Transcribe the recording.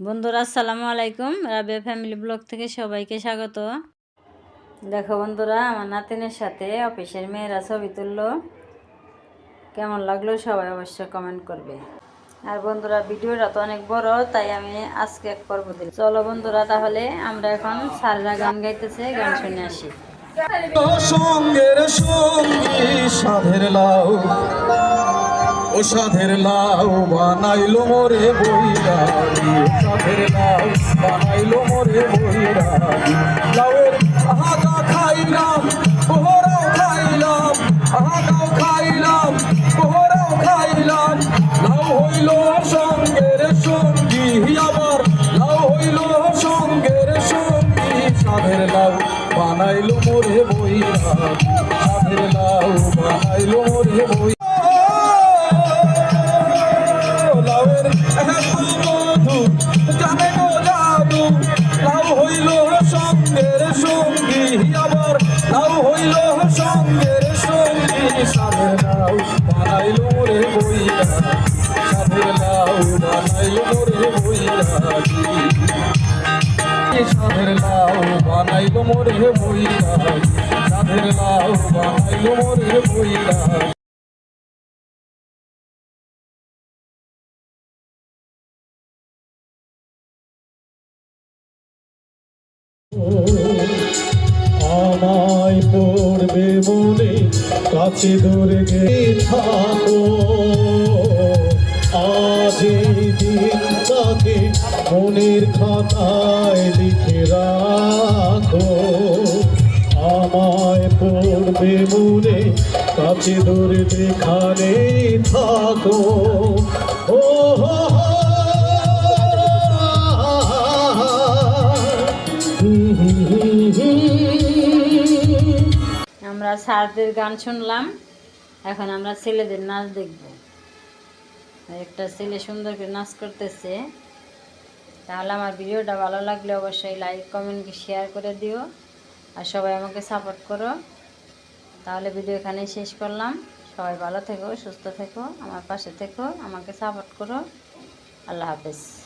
বন্ধুরা, আসসালামু আলাইকুম। রাবিয়া ফ্যামিলি ব্লগ থেকে সবাইকে স্বাগত। দেখো বন্ধুরা, আমার নাতিনের সাথে অফিসের মেয়েরা ছবি তুললো। কেমন লাগল সবাই অবশ্য কমেন্ট করবে। আর বন্ধুরা, ভিডিওটা তো অনেক বড়, তাই আমি আজকে এক পর্ব দিই চলো বন্ধুরা, তাহলে আমরা এখন সাররা গান গাইতেছে, গান শুনে আসি। সঙ্গের সঙ্গী সাধের লাউ। ও সাধের লাউ বানাইলো মোরে বইরাগি ও সাধের লাউ বানাইলো মোরে বইরাগি লাউয়ের আহাগা খাইলাম, পোহরাও খাইলাম আহাগাও খাইলাম, পোহরাও খাইলাম। লাউ হইল সঙ্গের সঙ্গী আবার লাউ হইল সঙ্গের সঙ্গী। সাধের লাউ বানাইলো মোরে বইরা সাধের লাউ বানাইলো মোরে বই লাউ হইল সঙ্গের সঙ্গী আবার লাউ হইল সঙ্গের সঙ্গী। সাধের লাউ বানাইলো মোরে বইরা সাধের লাউ বানাইলো মোরে বইরা সাধের লাউ বানাইলো মোরে বইরা সাধের লাউ বানাইলো মোরে আমায় পড়বে মনে কাছে ধরে গে থাকো আজ এই দিনটাকে মনের খাতায় লিখে রাখো আমায় পড়বে মনে কাছে ধরে যেখানে থাকো ও হো হো। আমরা স্যারদের গান শুনলাম। এখন আমরা ছেলেদের নাচ দেখব। একটা ছেলে সুন্দর করে নাচ করতেছে। তাহলে আমার ভিডিওটা ভালো লাগলে অবশ্যই লাইক কমেন্ট শেয়ার করে দিও। আর সবাই আমাকে সাপোর্ট করো। তাহলে ভিডিও এখানেই শেষ করলাম। সবাই ভালো থেকো, সুস্থ থেকো, আমার পাশে থেকো, আমাকে সাপোর্ট করো। আল্লাহ হাফেজ।